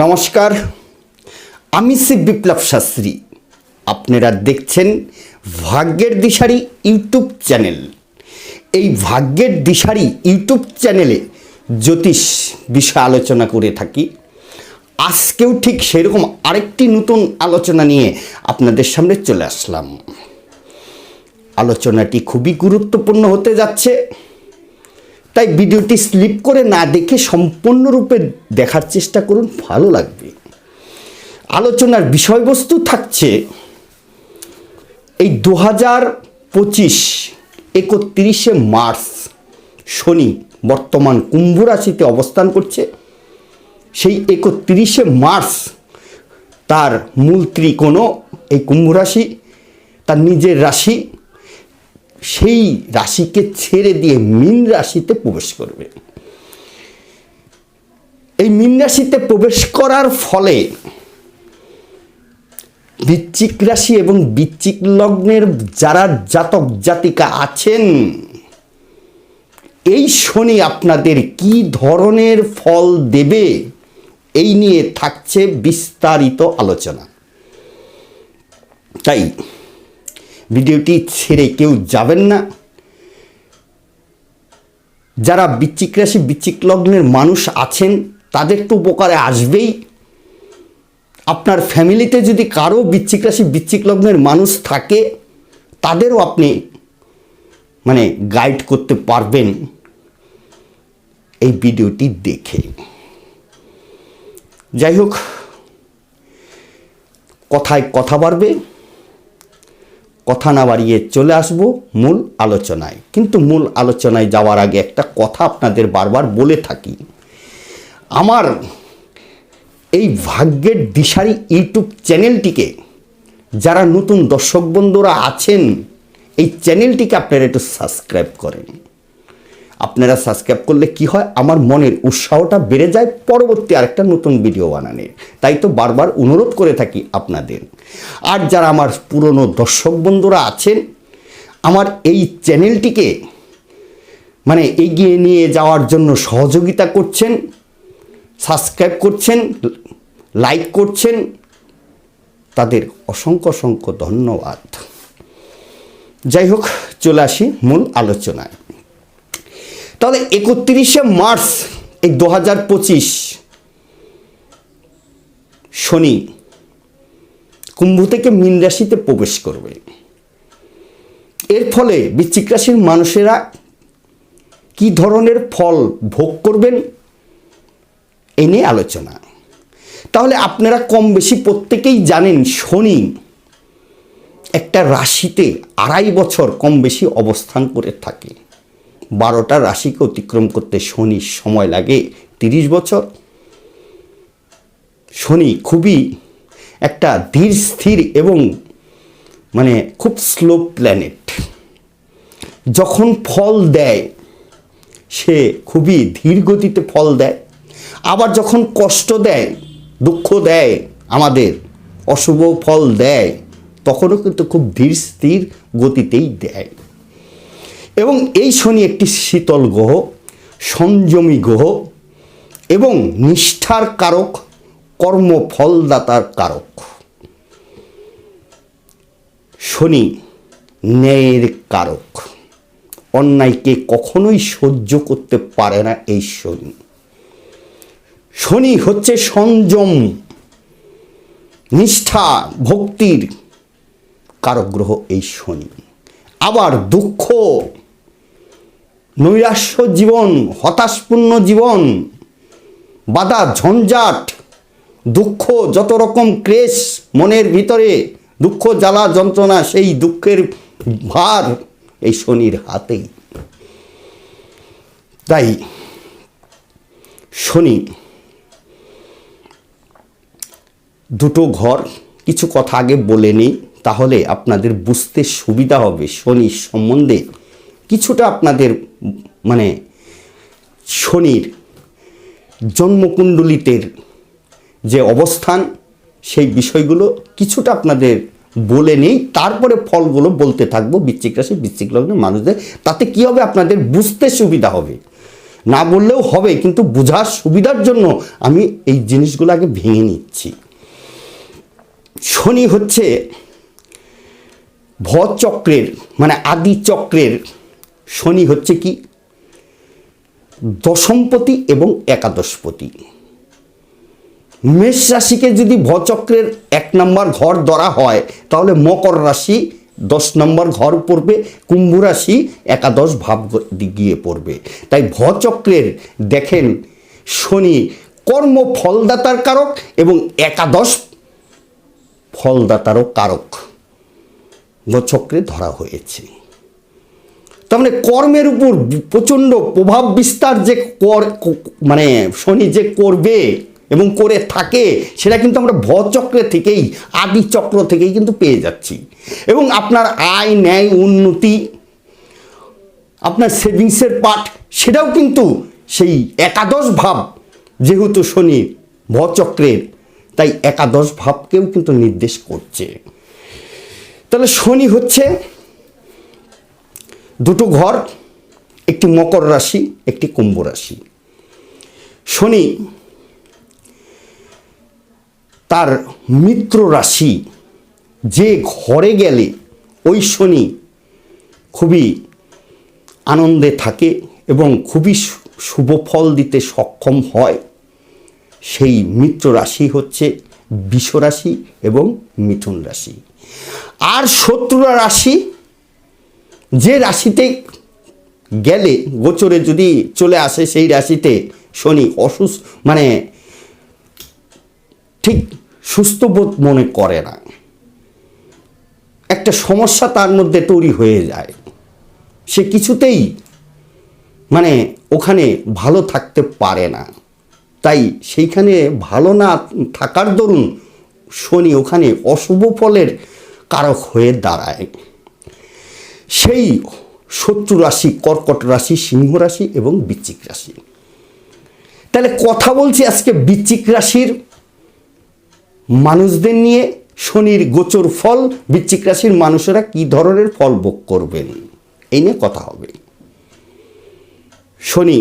নমস্কার, আমি শ্রী বিপ্লব শাস্ত্রী। আপনারা দেখছেন ভাগ্যের দিশারি ইউটিউব চ্যানেল। এই ভাগ্যের দিশারি ইউটিউব চ্যানেলে জ্যোতিষ বিষয়ে আলোচনা করে থাকি। আজকেও ঠিক সেরকম আরেকটি নতুন আলোচনা নিয়ে আপনাদের সামনে চলে আসলাম। আলোচনাটি খুবই গুরুত্বপূর্ণ হতে যাচ্ছে। তাই ভিডিওটি স্লিপ করে না দেখে সম্পূর্ণরূপে দেখার চেষ্টা করুন, ভালো লাগবে। আলোচনার বিষয়বস্তু থাকছে এই দু হাজার পঁচিশ একত্রিশে মার্চ শনি বর্তমান কুম্ভ রাশিতে অবস্থান করছে। সেই একত্রিশে মার্চ তার মূল ত্রিকোণ এই কুম্ভ রাশি, তার নিজের রাশি সেই রাশিকে ছেড়ে দিয়ে মীন রাশিতে প্রবেশ করবে। এই মীন রাশিতে প্রবেশ করার ফলে বৃশ্চিক রাশি এবং বৃশ্চিক লগ্নের যারা জাতক জাতিকা আছেন, এই শনি আপনাদের কি ধরনের ফল দেবে এই নিয়ে থাকছে বিস্তারিত আলোচনা। তাই ভিডিওটি ছেড়ে কেউ যাবেন না। যারা বৃশ্চিক রাশি, বৃশ্চিক লগ্নের মানুষ আছেন, তাদের তো উপকারে আসবেই। আপনার ফ্যামিলিতে যদি কারও বৃশ্চিক রাশি, বৃশ্চিক লগ্নের মানুষ থাকে, তাদেরও আপনি মানে গাইড করতে পারবেন। এই ভিডিওটি দেখে। যাই হোক, কথায় কথা বাড়বে। কথা না বাড়িয়ে চলে আসব মূল আলোচনায়। কিন্তু মূল আলোচনায় যাওয়ার আগে একটা কথা আপনাদের বারবার বলে থাকি। আমার এই ভাগ্যের দিশারি ইউটিউব চ্যানেলটিকে যারা নতুন দর্শক বন্ধুরা আছেন, এই চ্যানেলটিকে আপনারা একটু সাবস্ক্রাইব করেন। আপনারা সাবস্ক্রাইব করলে কি হয়? আমার মনের উৎসাহটা বেড়ে যায় পরবর্তী আরেকটা নতুন ভিডিও বানানোর। তাই তো বারবার অনুরোধ করে থাকি আপনাদের। আর যারা আমার পুরনো দর্শক বন্ধুরা আছেন, আমার এই চ্যানেলটিকে মানে এগিয়ে নিয়ে যাওয়ার জন্য সহযোগিতা করছেন সাবস্ক্রাইব করছেন লাইক করছেন, তাদের অসংখ্য অসংখ্য ধন্যবাদ। যাই হোক, চলে আসি মূল আলোচনায়। তাহলে একত্রিশে মার্চ এই দু হাজার পঁচিশ শনি কুম্ভ থেকে মীন রাশিতে প্রবেশ করবে। এর ফলে বৃশ্চিক রাশির মানুষেরা কি ধরনের ফল ভোগ করবেন এই নিয়ে আলোচনা। তাহলে আপনারা কম বেশি প্রত্যেকেই জানেন শনি একটা রাশিতে আড়াই বছর কম বেশি অবস্থান করে থাকে। বারোটা রাশিকে অতিক্রম করতে শনির সময় লাগে, তিরিশ বছর। শনি খুবই একটা ধীর, স্থির এবং মানে খুব স্লো প্ল্যানেট যখন ফল দেয়, সে খুবই ধীর গতিতে ফল দেয়। আবার যখন কষ্ট দেয়, দুঃখ দেয়, আমাদের অশুভ ফল দেয়, তখনও কিন্তু খুব ধীর, স্থির গতিতেই দেয়। এবং এই শনি একটি শীতল গ্রহ, সংযমী গ্রহ এবং নিষ্ঠার কারক, কর্মফলদাতার কারক। শনি ন্যায়ের কারক। অন্যায়কে কখনোই সহ্য করতে পারে না এই শনি। শনি হচ্ছে সংযম, নিষ্ঠা, ভক্তির কারক গ্রহ এই শনি। আবার দুঃখ নৈরাশ্য জীবন, হতাশপূর্ণ জীবন, বাধা, ঝঞ্ঝাট, দুঃখ, যত রকম ক্রেশ মনের ভিতরে, দুঃখ, জ্বালা, যন্ত্রণা, সেই দুঃখের ভার এই শনির হাতেই। তাই শনি দুটো ঘর, কিছু কথা আগে বলে নিই, তাহলে আপনাদের বুঝতে সুবিধা হবে শনি সম্বন্ধে। কিছুটা আপনাদের মানে শনির জন্মকুণ্ডলিতের যে অবস্থান, সেই বিষয়গুলো কিছুটা আপনাদের বলে নেই। তারপরে ফলগুলো বলতে থাকব, বৃশ্চিক রাশি, বৃশ্চিক লগ্নের মানুষদের। তাতে কী হবে? আপনাদের বুঝতে সুবিধা হবে। না বললেও হবে, কিন্তু বোঝার সুবিধার জন্য আমি এই জিনিসগুলো আগে ভেঙে নিচ্ছি। শনি হচ্ছে ভচক্রের মানে আদি চক্রের শনি হচ্ছে কি? দশমপতি এবং একাদশপতি। মেষ রাশিকে যদি ভচক্রের এক নম্বর ঘর ধরা হয়, তাহলে মকর রাশি দশ নম্বর ঘর পড়বে, কুম্ভ রাশি একাদশ ভাব গিয়ে পড়বে। তাই ভচক্রের দেখেন শনি কর্ম ফলদাতার কারক এবং একাদশ ফলদাতারও কারক। ভচক্রে ধরা হয়েছে। তার মানে কর্মের উপর প্রচণ্ড প্রভাব বিস্তার যে কর মানে শনি যে করবে এবং করে থাকে, সেটা কিন্তু আমরা ভচক্রে থেকেই, আদি চক্র থেকেই কিন্তু পেয়ে যাচ্ছি। এবং আপনার আয়, ন্যায়, উন্নতি, আপনার সেভিংসের পার্ট সেটাও কিন্তু সেই একাদশ ভাব, যেহেতু শনি ভচক্রের, তাই একাদশ ভাবকেও কিন্তু নির্দেশ করছে। তাহলে শনি হচ্ছে দুটো ঘর, একটি মকর রাশি, একটি কুম্ভ রাশি। শনি তার মিত্র রাশি, যে ঘরে গেলে ওই শনি খুবই আনন্দে থাকে এবং খুবই শুভ ফল দিতে সক্ষম হয়। সেই মিত্র রাশি হচ্ছে বিষ রাশি এবং মিথুন রাশি। আর শত্রুরা রাশি যে রাশিতে গেলে গোচরে যদি চলে আসে সেই রাশিতে শনি অসুস্থ মানে ঠিক সুস্থ বোধ মনে করে না। একটা সমস্যা তার মধ্যে তৈরি হয়ে যায়। সে কিছুতেই মানে ওখানে ভালো থাকতে পারে না। তাই সেইখানে ভালো না থাকার দরুন শনি ওখানে অশুভ ফলের কারক হয়ে দাঁড়ায়। সেই শত্রু রাশি, কর্কট রাশি, সিংহ রাশি এবং বৃশ্চিক রাশি। তাহলে কথা বলছি আজকে বৃশ্চিক রাশির মানুষদের নিয়ে, শনির গোচর ফল, বৃশ্চিক রাশির মানুষেরা কি ধরনের ফল ভোগ করবেন? এই নিয়ে কথা হবে। শনি,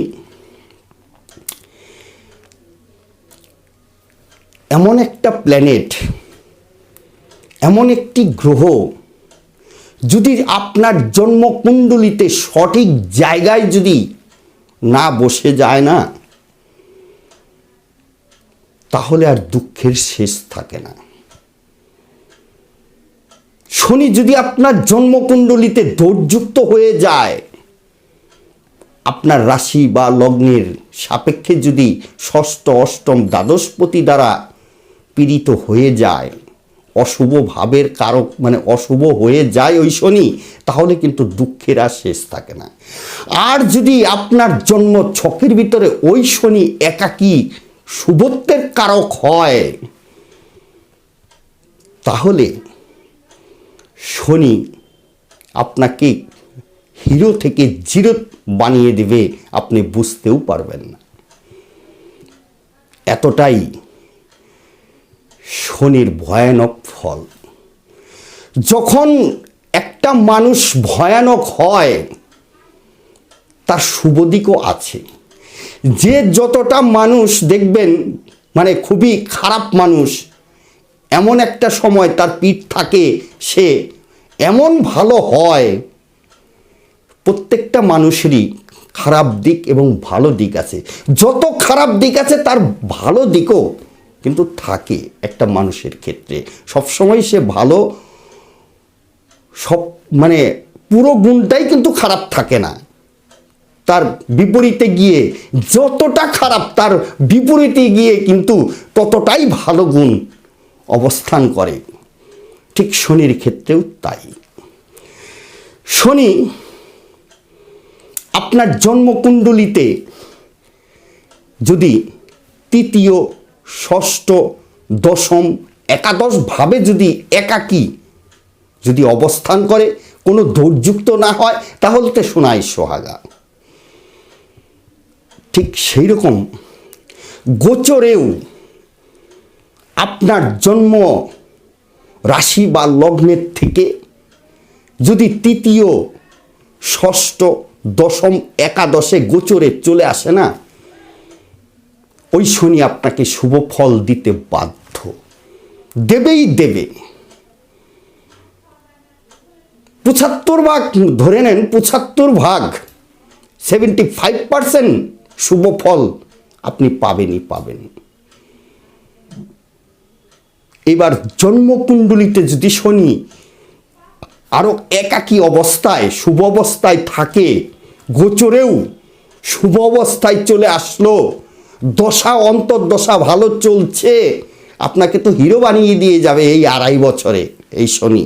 এমন একটা প্ল্যানেট এমন একটি গ্রহ যদি আপনার জন্মকুণ্ডলিতে সঠিক জায়গায় যদি না বসে যায় না, তাহলে আর দুঃখের শেষ থাকে না। শনি যদি আপনার জন্মকুণ্ডলিতে দৌর্যুক্ত হয়ে যায়, আপনার রাশি বা লগ্নের সাপেক্ষে যদি ষষ্ঠ, অষ্টম দ্বাদশপতি দ্বারা পীড়িত হয়ে যায় অশুভ ভাবের কারক মানে অশুভ হয়ে যায় ওই শনি, তাহলে কিন্তু দুঃখের আর শেষ থাকে না। আর যদি আপনার জন্ম ছকের ভিতরে ওই শনি একাকী শুভত্বের কারক হয়, তাহলে শনি আপনাকে হিরো থেকে জিরো বানিয়ে দেবে, আপনি বুঝতেও পারবেন না। এতটাই শনির ভয়ানক ফল। যখন একটা মানুষ ভয়ানক হয়, তার শুভ দিকও আছে। যে যতটা মানুষ দেখবেন মানে খুবই খারাপ মানুষ, এমন একটা সময় তার পিঠ থাকে সে, এমন ভালো হয়, প্রত্যেকটা মানুষেরই খারাপ দিক এবং ভালো দিক আছে। যত খারাপ দিক আছে, তার ভালো দিকও কিন্তু থাকে একটা মানুষের ক্ষেত্রে। সবসময় সে ভালো, সব মানে পুরো গুণটাই কিন্তু খারাপ থাকে না। তার বিপরীতে গিয়ে যতটা খারাপ, তার বিপরীতে গিয়ে কিন্তু ততটাই ভালো গুণ অবস্থান করে। ঠিক শনির ক্ষেত্রেও তাই। শনি আপনার জন্মকুণ্ডলিতে যদি তৃতীয় ষষ্ঠ, দশম, একাদশ ভাবে যদি একাকী যদি অবস্থান করে, কোনো দৌর্যুক্ত না হয়, তাহলে তো শোনায় সোহাগা। ঠিক সেই রকম গোচরেও আপনার জন্ম রাশি বা লগ্নের থেকে যদি তৃতীয়, ষষ্ঠ, দশম, একাদশে গোচরে চলে আসে না ওই শনি আপনাকে শুভ ফল দিতে বাধ্য। দেবেই দেবে। পঁচাত্তর ভাগ, ধরে নেন, পঁচাত্তর ভাগ সেভেন্টি ফাইভ পার্সেন্ট শুভ ফল আপনি পাবেনই পাবেন। এবার জন্মকুণ্ডলিতে যদি শনি আরও একাকী অবস্থায়, শুভ অবস্থায় থাকে, গোচরেও শুভ অবস্থায় চলে আসলো দশা অন্তর্দশা ভালো চলছে, আপনাকে তো হিরো বানিয়ে দিয়ে যাবে এই আড়াই বছরে, এই শনি।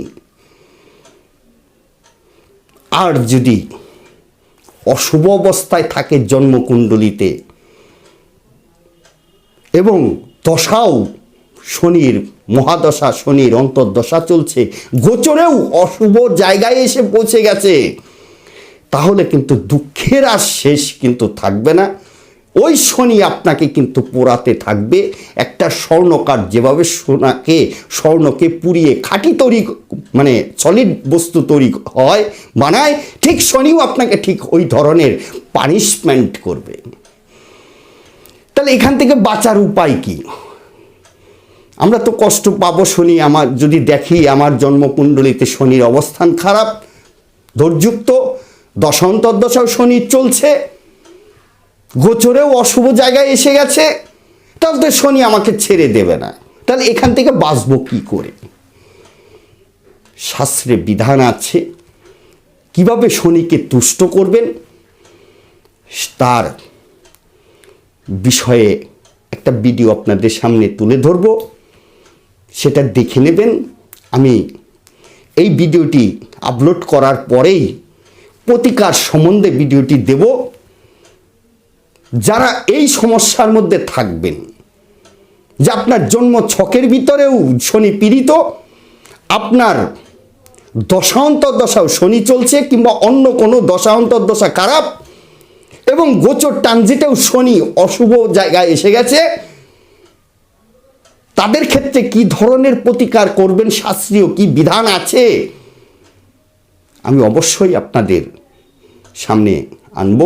আর যদি অশুভ অবস্থায় থাকে জন্মকুণ্ডলিতে, এবং দশাও শনির, মহাদশা শনির অন্তর্দশা চলছে, গোচরেও অশুভ জায়গায় এসে পৌঁছে গেছে, তাহলে কিন্তু দুঃখের আর শেষ কিন্তু থাকবে না। ওই শনি আপনাকে কিন্তু পোড়াতে থাকবে। একটা স্বর্ণকার যেভাবে সোনাকে, স্বর্ণকে পুড়িয়ে খাঁটি তৈরি মানে সলিড বস্তু তৈরি হয়, বানায়, ঠিক শনিও আপনাকে ঠিক ওই ধরনের পানিশমেন্ট করবে। তাহলে এখান থেকে বাঁচার উপায় কি? আমরা তো কষ্ট পাবো শনি, আমার যদি দেখি আমার জন্মকুণ্ডলিতে শনির অবস্থান খারাপ ধৈর্যুক্ত দশান্তর্দশাও শনি চলছে। গোচরেও অশুভ জায়গায় এসে গেছে। তাহলে তো শনি আমাকে ছেড়ে দেবে না। তাহলে এখান থেকে বাঁচবো কি করে? শাস্ত্রে বিধান আছে, কীভাবে শনিকে তুষ্ট করবেন? তার বিষয়ে একটা ভিডিও আপনাদের সামনে তুলে ধরব। সেটা দেখে নেবেন। আমি এই ভিডিওটি আপলোড করার পরেই প্রতিকার সম্বন্ধে ভিডিওটি দেব। যারা এই সমস্যার মধ্যে থাকবেন, যে আপনার জন্ম ছকের ভিতরেও শনি পীড়িত, আপনার দশাও শনি চলছে কিংবা অন্য কোনো দশা খারাপ এবং গোচর ট্রানজিটেও শনি অশুভ জায়গায় এসে গেছে, তাদের ক্ষেত্রে কি ধরনের প্রতিকার করবেন, শাস্ত্রীয় কি বিধান আছে? আমি অবশ্যই আপনাদের সামনে আনব।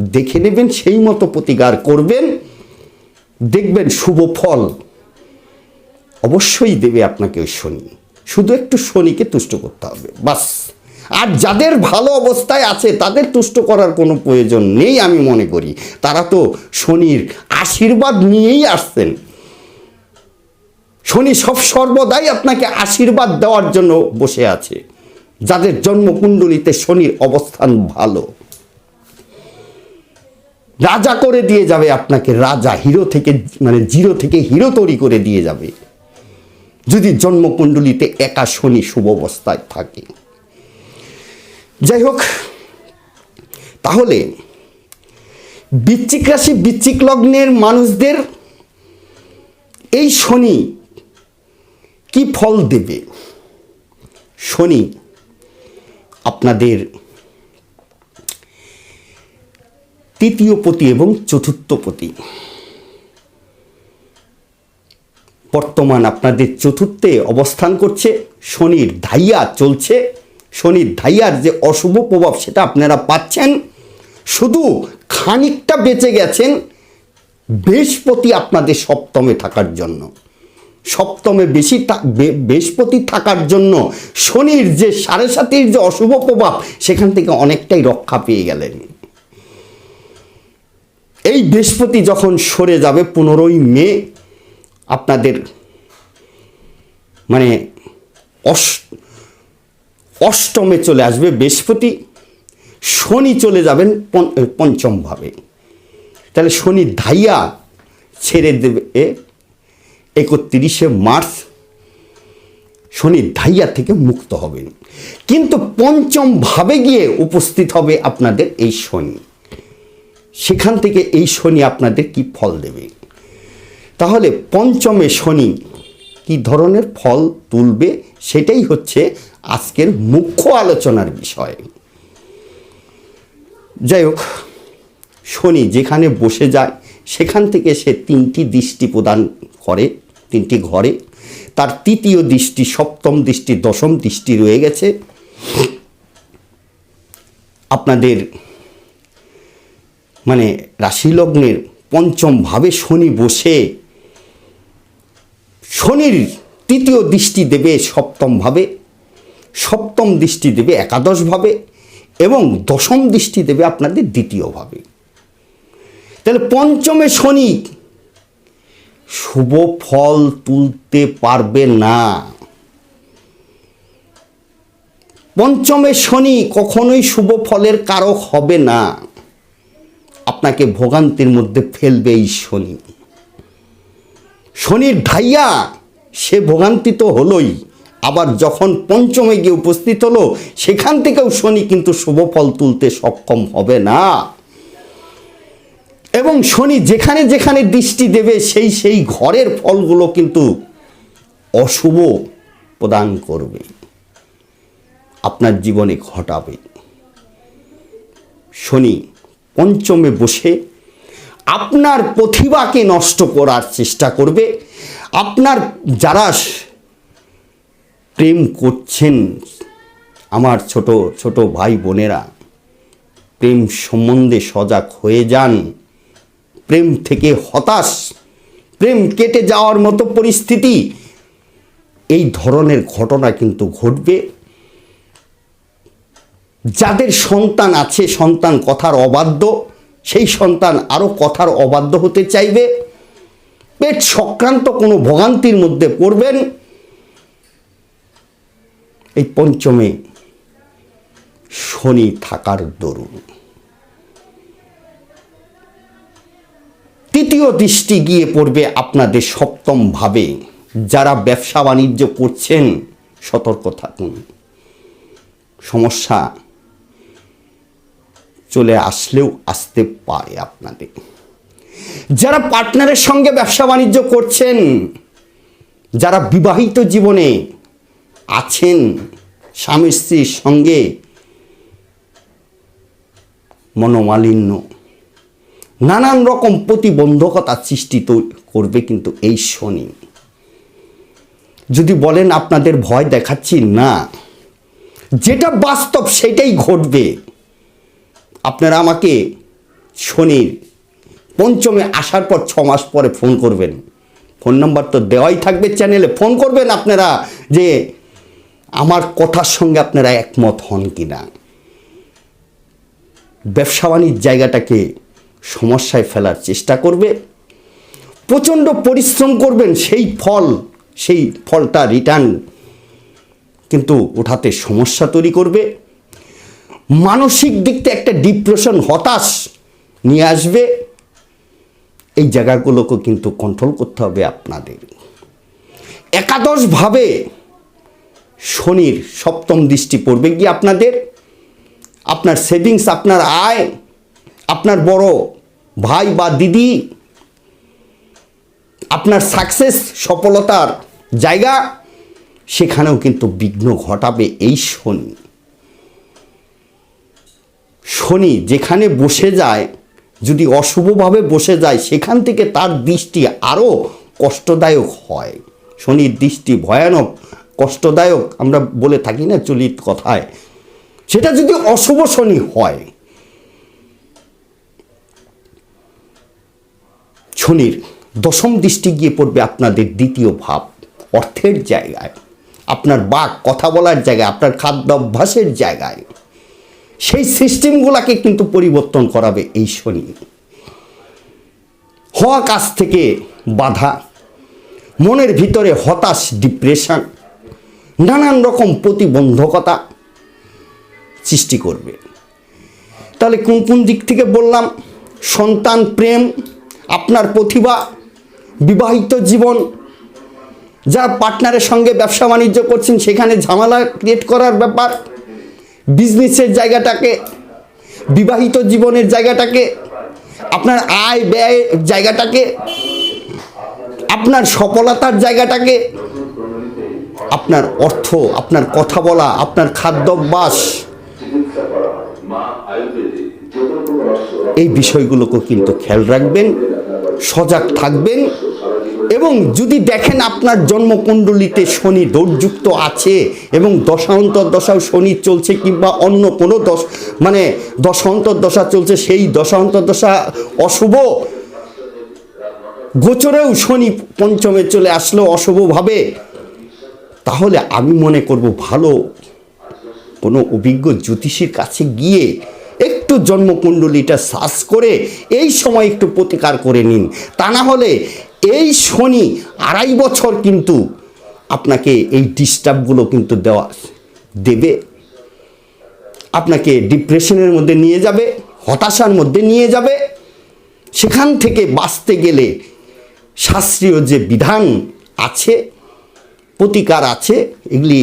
দেখে নেবেন, সেই মতো প্রতিকার করবেন। দেখবেন শুভ ফল অবশ্যই দেবে আপনাকে ওই শনি। শুধু একটু শনিকে তুষ্ট করতে হবে, বাস। আর যাদের ভালো অবস্থায় আছে, তাদের তুষ্ট করার কোনো প্রয়োজন নেই, আমি মনে করি। তারা তো শনির আশীর্বাদ নিয়েই আসছেন। শনি সব সর্বদাই আপনাকে আশীর্বাদ দেওয়ার জন্য বসে আছে। যাদের জন্মকুণ্ডলিতে শনির অবস্থান ভালো। রাজা করে দিয়ে যাবে আপনাকে, রাজা হিরো থেকে মানে জিরো থেকে হিরো তৈরি করে দিয়ে যাবে। যদি জন্মকুণ্ডলিতে একা শনি শুভ অবস্থায় থাকে। যাই হোক, তাহলে বৃশ্চিক রাশি, বৃশ্চিক লগ্নের মানুষদের এই শনি কি ফল দেবে? শনি আপনাদের তৃতীয় পতি এবং চতুর্থ পতি। বর্তমান আপনাদের চতুর্থে অবস্থান করছে শনির ধাইয়া চলছে। শনির ধাইয়ার যে অশুভ প্রভাব সেটা আপনারা পাচ্ছেন। শুধু খানিকটা বেঁচে গেছেন বৃহস্পতি আপনাদের সপ্তমে থাকার জন্য। সপ্তমে বেশি বৃহস্পতি থাকার জন্য শনির যে সাড়ে সাতির যে অশুভ প্রভাব সেখান থেকে অনেকটাই রক্ষা পেয়ে গেলেন। এই বৃহস্পতি যখন সরে যাবে পনেরোই মে, আপনাদের মানে অষ্টমে চলে আসবে বৃহস্পতি। শনি চলে যাবেন পন- পঞ্চম তাহলে শনি ধাইয়া ছেড়ে দেবে একত্রিশে মার্চ। শনি ধাইয়া থেকে মুক্ত হবেন। কিন্তু পঞ্চমভাবে গিয়ে উপস্থিত হবে আপনাদের এই শনি। সেখান থেকে এই শনি আপনাদের কি ফল দেবে? তাহলে পঞ্চমে শনি কি ধরনের ফল তুলবে? সেটাই হচ্ছে আজকের মুখ্য আলোচনার বিষয়। যাই হোক, শনি যেখানে বসে যায়, সেখান থেকে সে তিনটি দৃষ্টি প্রদান করে, তিনটি ঘরে। তার তৃতীয় দৃষ্টি, সপ্তম দৃষ্টি, দশম দৃষ্টি রয়ে গেছে। আপনাদের মানে রাশি লগ্নের পঞ্চম ভাবে শনি বসে, শনির তৃতীয় দৃষ্টি দেবে সপ্তম ভাবে, সপ্তম দৃষ্টি দেবে একাদশ ভাবে এবং দশম দৃষ্টি দেবে আপনাদের দ্বিতীয় ভাবে। তাহলে পঞ্চমে শনি শুভ ফল তুলতে পারবে না। পঞ্চমে শনি কখনোই শুভ ফলের কারক হবে না। আপনাকে ভোগান্তির মধ্যে ফেলবে এই শনি। শনির ঢাইয়া সে ভোগান্তি তো হলোই। আবার যখন পঞ্চমে গিয়ে উপস্থিত হলো, সেখান থেকেও শনি কিন্তু শুভ ফল তুলতে সক্ষম হবে না। এবং শনি যেখানে যেখানে দৃষ্টি দেবে, সেই সেই ঘরের ফলগুলো কিন্তু অশুভ প্রদান করবে। আপনার জীবনে ঘটাবে। শনি পঞ্চমে বসে আপনার প্রতিভাকে নষ্ট করার চেষ্টা করবে। আপনার যারা প্রেম করছেন, আমার ছোট ছোট ভাই বোনেরা, প্রেম সম্বন্ধে সজাগ হয়ে যান। প্রেম থেকে হতাশ, প্রেম কেটে যাওয়ার মতো পরিস্থিতি, এই ধরনের ঘটনা কিন্তু ঘটবে। যাদের সন্তান আছে, সন্তান কথার অবাধ্য, সেই সন্তান আরও কথার অবাধ্য হতে চাইবে। পেট সংক্রান্ত কোনো ভোগান্তির মধ্যে পড়বেন। এই পঞ্চমে শনি থাকার দরুন। তৃতীয় দৃষ্টি গিয়ে পড়বে আপনাদের সপ্তম ভাবে যারা ব্যবসা বাণিজ্য করছেন, সতর্ক থাকুন। সমস্যা চলে আসলেও আসতে পারে আপনাদের। যারা পার্টনারের সঙ্গে ব্যবসা বাণিজ্য করছেন, যারা বিবাহিত জীবনে আছেন, স্বামী স্ত্রীর সঙ্গে মনোমালিন্য, নানান রকম প্রতিবন্ধকতা সৃষ্টি করবে কিন্তু এই শনি। যদি বলেন আপনাদের ভয় দেখাচ্ছি না, যেটা বাস্তব সেটাই ঘটবে। আপনারা আমাকে শনির পঞ্চমে আসার পর ছ মাস পরে ফোন করবেন। ফোন নাম্বার তো দেওয়াই থাকবে চ্যানেলে। ফোন করবেন আপনারা যে আমার কথার সঙ্গে আপনারা একমত হন কি না ব্যবসা বাণিজ্য জায়গাটাকে সমস্যায় ফেলার চেষ্টা করবে। প্রচণ্ড পরিশ্রম করবেন, সেই ফল, সেই ফলটা রিটার্ন কিন্তু ওঠাতে সমস্যা তৈরি করবে। মানসিক দিক থেকে একটা ডিপ্রেশন হতাশ নিয়ে আসবে। এই জায়গাগুলোকে কিন্তু কন্ট্রোল করতে হবে আপনাদের। একাদশভাবে শনির সপ্তম দৃষ্টি পড়বে গিয়ে আপনাদের? আপনার সেভিংস আপনার আয়, আপনার বড় ভাই বা দিদি, আপনার সাকসেস সফলতার জায়গা, সেখানেও কিন্তু বিঘ্ন ঘটাবে এই শনি। শনি যেখানে বসে যায়, যদি অশুভভাবে বসে যায়, সেখান থেকে তার দৃষ্টি আরও কষ্টদায়ক হয়। শনির দৃষ্টি ভয়ানক, কষ্টদায়ক, আমরা বলে থাকি না চলিত কথায়। সেটা যদি অশুভ শনি হয়, শনির দশম দৃষ্টি গিয়ে পড়বে আপনাদের দ্বিতীয় ভাব, অর্থের জায়গায়। আপনার বাক কথা বলার জায়গায়, আপনার খাদ্যাভ্যাসের জায়গায়। সেই সিস্টেমগুলোকে কিন্তু পরিবর্তন করাবে এই শনি। হওয়া কাজ থেকে বাধা, মনের ভিতরে হতাশ ডিপ্রেশন নানান রকম প্রতিবন্ধকতা সৃষ্টি করবে। তাহলে কোন কোন দিক থেকে বললাম? সন্তান, প্রেম, আপনার প্রতিভা, বিবাহিত জীবন, যারা পার্টনারের সঙ্গে ব্যবসা বাণিজ্য করছেন, সেখানে ঝামেলা ক্রিয়েট করার ব্যাপার। বিজনেসের জায়গাটাকে, বিবাহিত জীবনের জায়গাটাকে, আপনার আয় ব্যয়ের জায়গাটাকে, আপনার সফলতার জায়গাটাকে, আপনার অর্থ, আপনার কথা বলা, আপনার খাদ্যাভ্যাস, এই বিষয়গুলোকে কিন্তু খেয়াল রাখবেন, সজাগ থাকবেন এবং যদি দেখেন আপনার জন্মকুণ্ডলিতে শনি দোষযুক্ত আছে এবং দশান্তর দশাও শনি চলছে কিংবা অন্য কোনো দশ মানে দশান্তর দশা চলছে, সেই দশান্তর দশা অশুভ গোচরেও শনি পঞ্চমে চলে আসলো অশুভভাবে, তাহলে আমি মনে করব ভালো কোনো অভিজ্ঞ জ্যোতিষীর কাছে গিয়ে একটু জন্মকুণ্ডলীটা সার্চ করে এই সময় একটু প্রতিকার করে নিন। তা না হলে এই শনি আড়াই বছর কিন্তু আপনাকে এই ডিস্টার্বগুলো কিন্তু দেওয়া দেবে। আপনাকে ডিপ্রেশনের মধ্যে নিয়ে যাবে, হতাশার মধ্যে নিয়ে যাবে। সেখান থেকে বাঁচতে গেলে শাস্ত্রীয় যে বিধান আছে, প্রতিকার আছে, এগুলি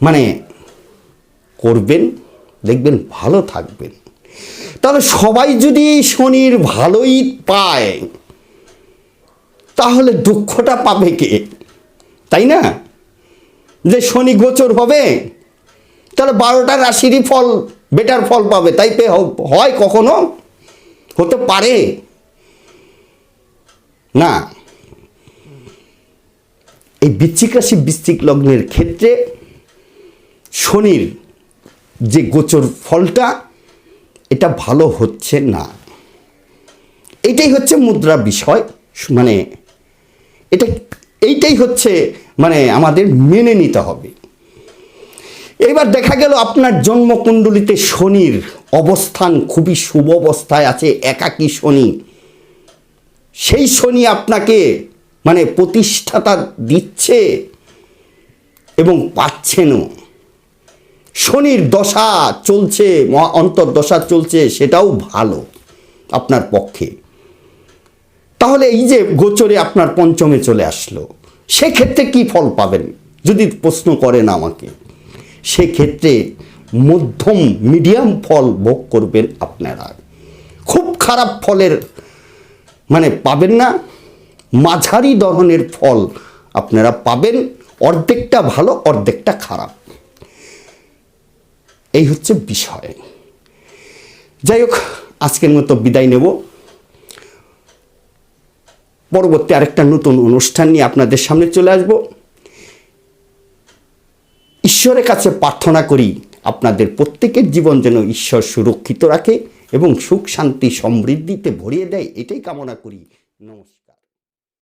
মানে করবেন, দেখবেন ভালো থাকবেন। তাহলে সবাই যদি শনির ভালোই পায় তাহলে দুঃখটা পাবে কে? তাই না? যে শনি গোচর হবে, তাহলে বারোটা রাশিরই ফল, বেটার ফল পাবে। তাই পে হয় কখনো? হতে পারে। না। এই বৃশ্চিক রাশি, বৃশ্চিক লগ্নের ক্ষেত্রে শনির যে গোচর ফলটা, এটা ভালো হচ্ছে না। এটাই হচ্ছে মুদ্রা বিষয়। মানে এটা, এইটাই হচ্ছে মানে আমাদের মেনে নিতে হবে। এবার দেখা গেল আপনার জন্মকুণ্ডলিতে শনির অবস্থান খুবই শুভ অবস্থায় আছে, একাকী শনি। সেই শনি আপনাকে মানে প্রতিষ্ঠাতা দিচ্ছে এবং পাচ্ছেনও। শনির দশা চলছে অন্তর্দশা চলছে, সেটাও ভালো আপনার পক্ষে। তাহলে এই যে গোচরে আপনার পঞ্চমে চলে আসলো, সেক্ষেত্রে কি ফল পাবেন? যদি প্রশ্ন করেন আমাকে। সেক্ষেত্রে মধ্যম, মিডিয়াম ফল ভোগ করবেন আপনারা। খুব খারাপ ফলের মানে পাবেন না, মাঝারি ধরনের ফল আপনারা পাবেন, অর্ধেকটা ভালো, অর্ধেকটা খারাপ। এই হচ্ছে বিষয়। যাই হোক, আজকের মতো বিদায় নেব। পরবর্তী আরেকটা নতুন অনুষ্ঠান নিয়ে আপনাদের সামনে চলে আসব। ঈশ্বরের কাছে প্রার্থনা করি আপনাদের প্রত্যেকের জীবন যেন ঈশ্বর সুরক্ষিত রাখে এবং সুখ, শান্তি, সমৃদ্ধিতে ভরিয়ে দেয়, এটাই কামনা করি। নমস্কার।